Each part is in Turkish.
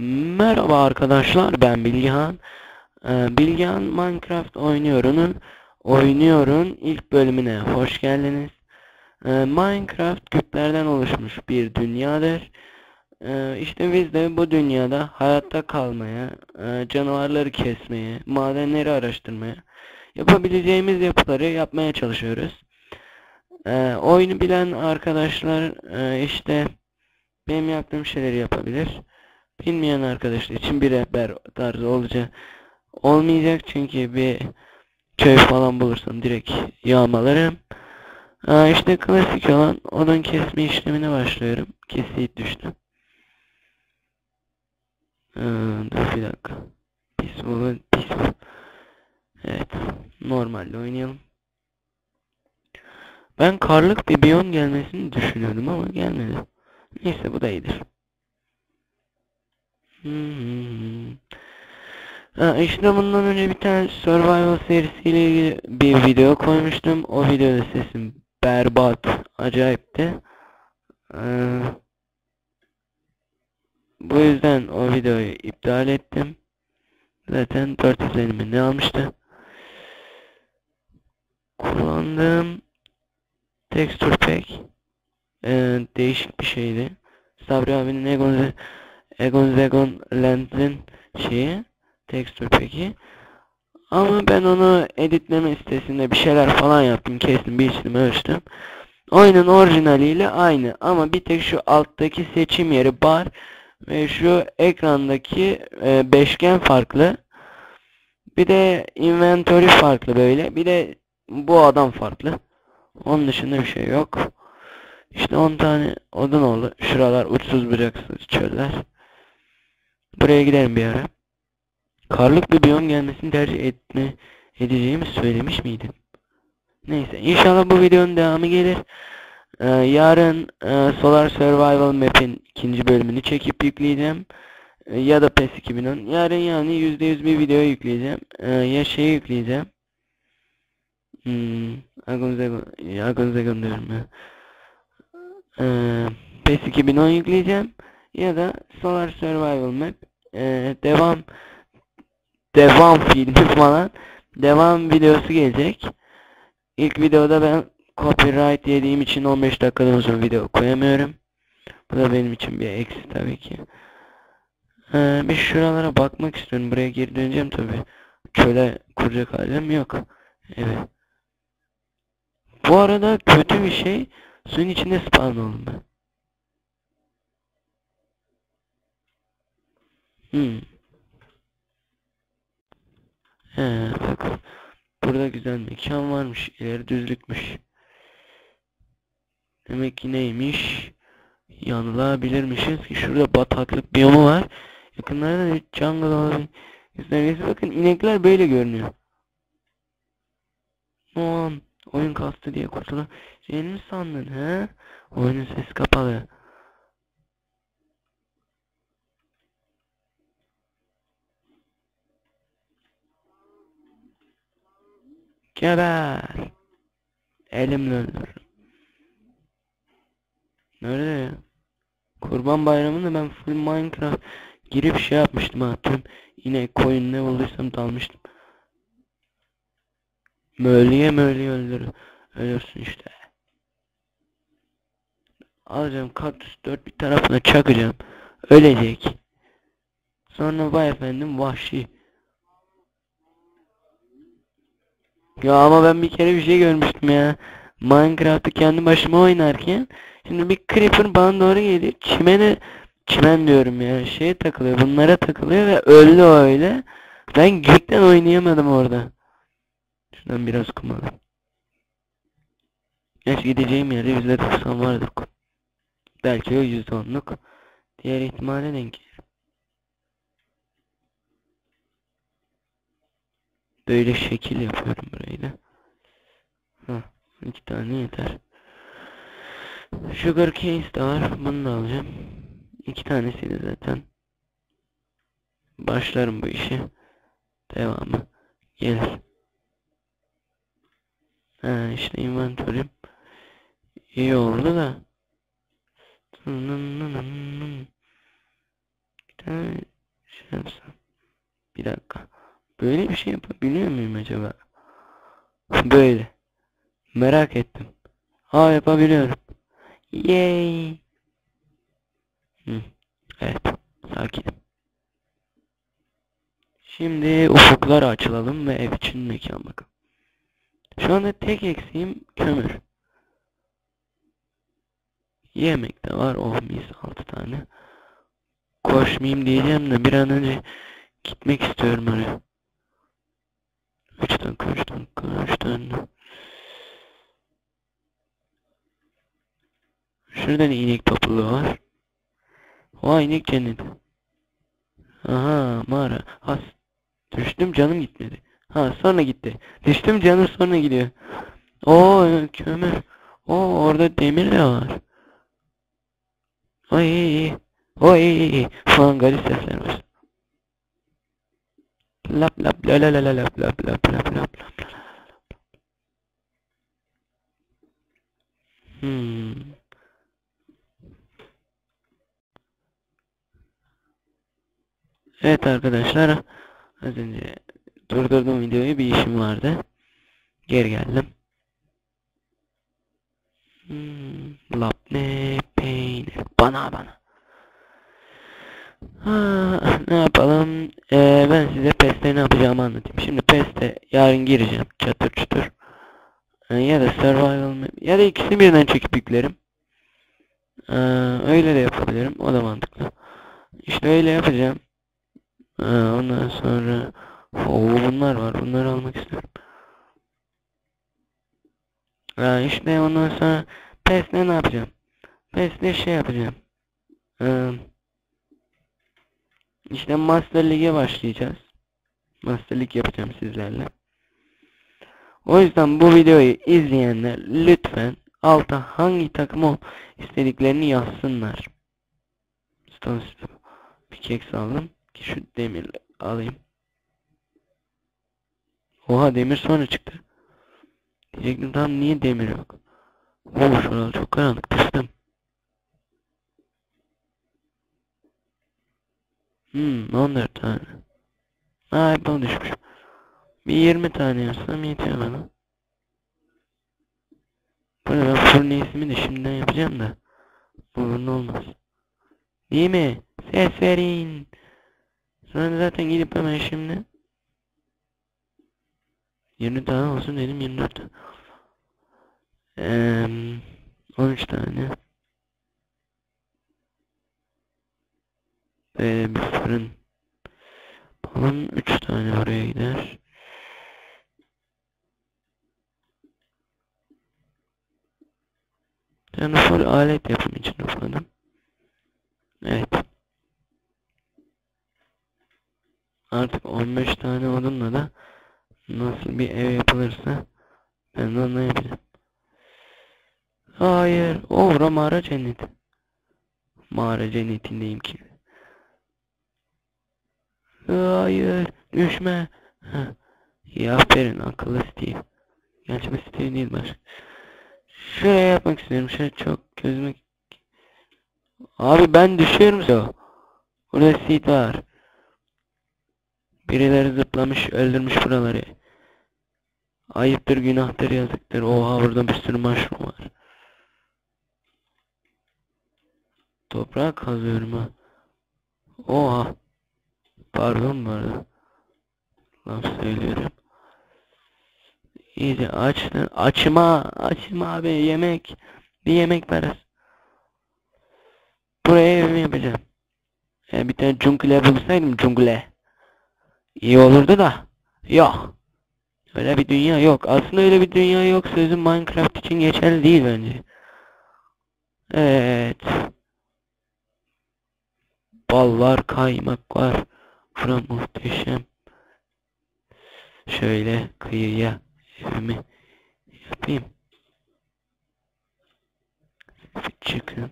Merhaba arkadaşlar ben Bilgehan. Ee, Bilgehan Minecraft oynuyorunun oynuyorun ilk bölümüne hoş geldiniz. Ee, Minecraft küplerden oluşmuş bir dünyadır. Ee, işte biz de bu dünyada hayatta kalmaya, e, canavarları kesmeye, madenleri araştırmaya, yapabileceğimiz yapıları yapmaya çalışıyoruz. Oyunu bilen arkadaşlar e, işte benim yaptığım şeyleri yapabilir. Bilmeyen arkadaşlar için bir rehber tarzı olacak. Olmayacak çünkü bir köy falan bulursam direkt yağmalarım. Aa, işte klasik olan odun kesme işlemine başlıyorum. Keseyip düştü. Ee, dur bir dakika. Peaceful, peaceful. Evet. Normalde oynayalım. Ben karlık bir biyon gelmesini düşünüyordum ama gelmedi. Neyse bu da iyidir. Hmm. Ha, işte bundan önce bir tane survival serisiyle ilgili bir video koymuştum. O videoda sesim berbat, acayipti. Ee, bu yüzden o videoyu iptal ettim. Zaten 4 izlenimi ne almıştı? Kullandığım texture pack ee, değişik bir şeydi. Sabri abinin Egon Egon Zegon Lens'in şeyi texture peki. Ama ben onu editleme sitesinde bir şeyler falan yaptım. Kestim, biçtim, ölçtüm. Oyunun orijinaliyle aynı ama bir tek şu alttaki seçim yeri bar ve şu ekrandaki e, beşgen farklı. Bir de inventory farklı böyle. Bir de bu adam farklı. Onun dışında bir şey yok. İşte 10 tane odun oldu. Şuralar uçsuz bucaksız çöller. Buraya giderim bir ara. Karlık bir biyom gelmesini tercih etme edeceğimi söylemiş miydim? Neyse inşallah bu videonun devamı gelir. Ee, yarın e, Solar Survival Map'in ikinci bölümünü çekip yükleyeceğim. Ee, ya da PES 2010. Yarın yani %100 bir video yükleyeceğim. Ee, ya şeyi yükleyeceğim. Hmm, Agonzagon, Agonzagon diyorum ya. Ee, PES 2010 yükleyeceğim. Ya da Solar Survival Map. Ee, devam devam filmi falan devam videosu gelecek. İlk videoda ben copyright yediğim için 15 dakikadan uzun video koyamıyorum. Bu da benim için bir eksi tabii ki. Ee, bir şuralara bakmak istiyorum. Buraya geri döneceğim tabii. Çöle kuracak halim yok. Evet. Bu arada kötü bir şey suyun içinde spawn oldum. Hmm. He bak. Burada güzel mekan varmış. İleri düzlükmüş. Demek ki neymiş? Yanılabilirmişiz ki şurada bataklık biyomu var. Yakınlarda bir jungle olabilir. Göstergesi bakın inekler böyle görünüyor. Aman oyun kastı diye kurtula. Şey mi sandın he? Oyunun sesi kapalı. Geber. Elimle öldürürüm. Nerede ya? Kurban bayramında ben full Minecraft girip şey yapmıştım ha tüm yine koyun ne bulduysam dalmıştım. Mölye mölye öldür ölürsün işte. Alacağım kaktüs dört bir tarafına çakacağım. Ölecek. Sonra vay efendim vahşi. Ya ama ben bir kere bir şey görmüştüm ya. Minecraft'ı kendi başıma oynarken şimdi bir creeper bana doğru geliyor. Çimene çimen diyorum ya. Şeye takılıyor. Bunlara takılıyor ve öldü öyle. Ben gülükten oynayamadım orada. Şuradan biraz kum alayım. Geç gideceğim yerde %90 vardır kum. Belki o %10'luk. Diğer ihtimale denk Böyle şekil yapıyorum burayı da. Hah, iki tane yeter. Sugar case de var. Bunu da alacağım. İki tanesiydi zaten. Başlarım bu işe. Devamı gelir. Ha işte inventörüm. İyi oldu da. Bir Şey dakika. Böyle bir şey yapabiliyor muyum acaba? Böyle. Merak ettim. Aa yapabiliyorum. Yay. Hı. Evet. Sakinim. Şimdi ufukları açılalım ve ev için mekan bakalım. Şu anda tek eksiğim kömür. Yemek de var. Oh mis 6 tane. Koşmayayım diyeceğim de bir an önce gitmek istiyorum oraya. 3 dakika 3 dakika 3 tane. Şurada da inek topluluğu var. Vay inek cenneti. Aha mağara. Has. Düştüm canım gitmedi. Ha sonra gitti. Düştüm canım sonra gidiyor. Oo kömür. Oo orada demir de var. Oy oy falan garip sesler var. Lap lap la la la la lap lap lap lap lap lap. Hmm. Evet arkadaşlar az önce durdurdum videoyu bir işim vardı. Geri geldim. Hmm, labne peynir bana bana. Ne yapalım? Ee, ben size PES'te ne yapacağımı anlatayım. Şimdi PES'te yarın gireceğim çatır çatır. Ee, ya da survival map ya da ikisini birden çekip yüklerim. Ee, öyle de yapabilirim. O da mantıklı. İşte öyle yapacağım. Ee, ondan sonra Oo, bunlar var. Bunları almak istiyorum. Ee, işte ondan sonra PES'le ne yapacağım? PES'le şey yapacağım. Ee, işte Master Lig'e başlayacağız. Master Lig yapacağım sizlerle. O yüzden bu videoyu izleyenler lütfen alta hangi takımı istediklerini yazsınlar. Stone bir kek aldım ki şu demir alayım. Oha demir sonra çıktı. Diyecektim tam niye demir yok. Oo şurada çok karanlık düştüm. Hmm 14 tane. Aa onu düşmüş. Bir 20 tane yapsam yetiyor bana. Böyle ben furnace'imi de şimdiden yapacağım da. Bunun olmaz. Değil mi? Ses verin. Sonra zaten gidip hemen şimdi 20 tane olsun dedim 24 tane. Ee, 13 tane. Böyle bir fırın. Balon 3 tane oraya gider. Yani full alet yapım için topladım. Evet. Artık 15 tane odunla da nasıl bir ev yapılırsa ben de yapacağım. Hayır. Ovra mağara cenneti. Mağara cennetindeyim ki. Hayır. Düşme. İyi aferin akıllı Steve. Gerçi Steve değil başka. Şuraya yapmak istiyorum. Şöyle çok gözüme... Abi ben düşüyorum ya. Burada seed var. Birileri zıplamış öldürmüş buraları. Ayıptır günahtır yazıktır. Oha burada bir sürü mushroom var. Toprağı kazıyorum ha. Oha. Pardon arada. Laf söylüyorum. İyice açtın. Açma. Açma abi yemek. Bir yemek parası. Buraya evimi yapacağım. Yani bir tane jungle bulsaydım jungle. İyi olurdu da. Yok. Öyle bir dünya yok. Aslında öyle bir dünya yok. Sözüm Minecraft için geçerli değil bence. Evet. Bal var, kaymak var. Bura muhteşem. Şöyle kıyıya evimi yapayım. Çıkın.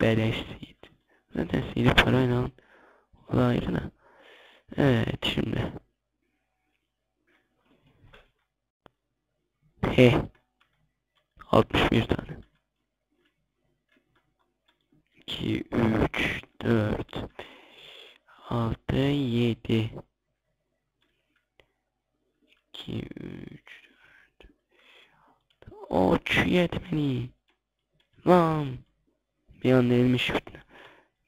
Beleş seed. Zaten seed'i parayla alın. O da ayrı. Evet şimdi. He. 61 tane. 2 2, 3, 4, 6, 7. 2, 3, 4, Oç yetmedi. Lan. Bir anda elimi shift'le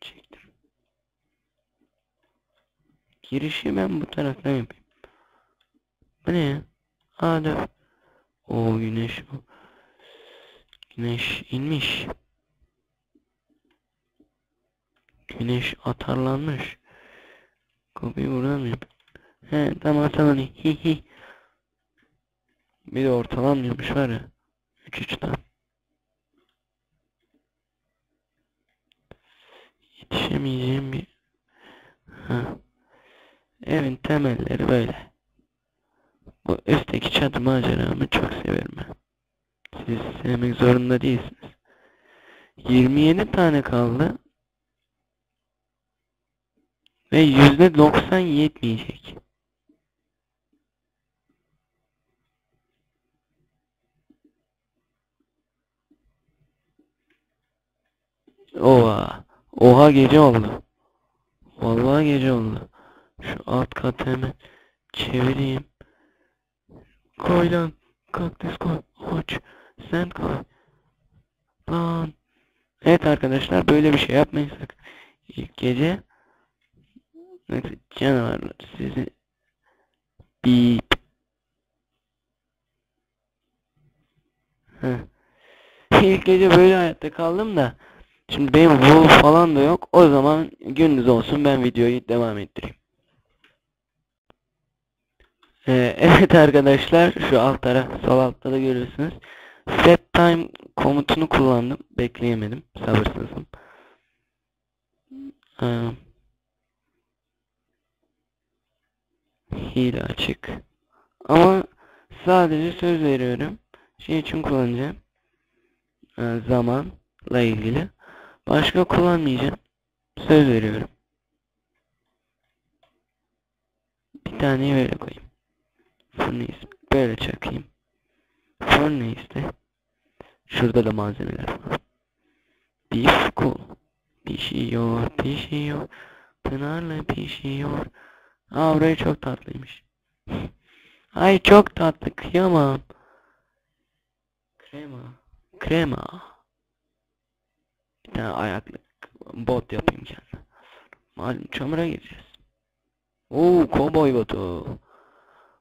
çektim. Girişi ben bu taraftan yapayım. Bu ne ya? Aa dur. O güneş. Güneş inmiş. Güneş atarlanmış. Kapıyı yapayım? He tamam tamam. Hi hi. Bir de ortalanmıyormuş var ya. 3 3'ten. Yetişemeyeceğim bir... Ha. Evin temelleri böyle. Bu üstteki çatı maceramı çok severim ben. Siz sevmek zorunda değilsiniz. 27 tane kaldı. Ve %90 yetmeyecek. Oha. Oha gece oldu. Vallahi gece oldu. Şu alt katı hemen çevireyim. Koy lan. Kaktüs koy. Hoç. Sen koy. Lan. Evet arkadaşlar böyle bir şey yapmayın sakın. İlk gece Neyse, canavarlar sizi bip Heh. İlk gece böyle hayatta kaldım da Şimdi benim wool falan da yok. O zaman gündüz olsun ben videoyu devam ettireyim. Ee, evet arkadaşlar şu alt taraf sol altta da görüyorsunuz. Set time komutunu kullandım. Bekleyemedim. Sabırsızım. Ee, hile açık. Ama sadece söz veriyorum. Şey için kullanacağım. Ee, zamanla ilgili. Başka kullanmayacağım. Söz veriyorum. Bir tane böyle koyayım. Furnace böyle çakayım. Furnace'de şurada da malzemeler var. Beef cool. Pişiyor, pişiyor. Pınarla pişiyor. Aa burayı çok tatlıymış. Ay çok tatlı kıyamam. Krema. Krema. Bir tane ayaklık bot yapayım kendime. Malum çamura gireceğiz. Oo kovboy botu.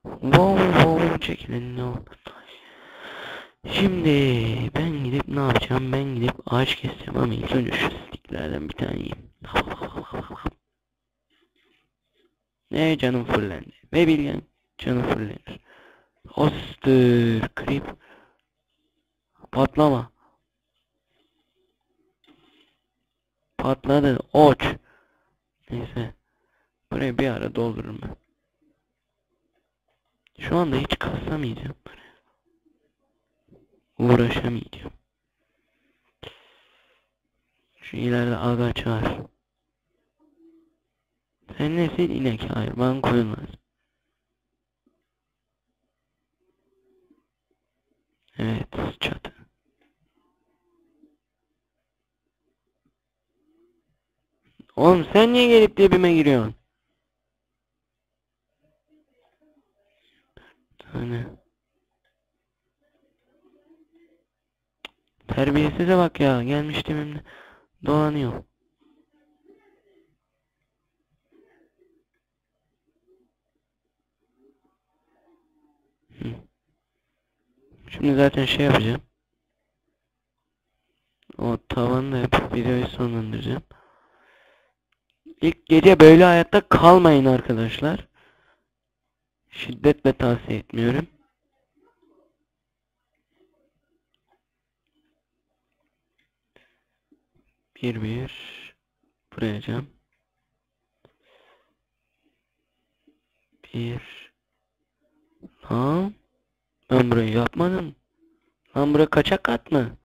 Wow wow çekilin ne? Şimdi ben gidip ne yapacağım? Ben gidip ağaç keseceğim ama ilk önce şu stiklerden bir tane yiyeyim. Ne canım fullendi. Ve bilgen canım fullenir. Ostır creep. Patlama. Patladı. Oç. Neyse. Burayı bir ara doldururum ben. Şu anda hiç kasamayacağım. Uğraşamayacağım. Şu ileride ağaç var. Sen nesin inek? Hayır bana koyun lazım. Evet çatı. Oğlum sen niye gelip dibime giriyorsun? Hani. Terbiyesize bak ya. Gelmiş dibimde. Dolanıyor. Şimdi zaten şey yapacağım. O tavanı da yapıp videoyu sonlandıracağım. İlk gece böyle hayatta kalmayın arkadaşlar. Şiddetle tavsiye etmiyorum. Bir bir buraya cam. Bir Lan burayı yapmadım. Lan bura kaçak kat mı?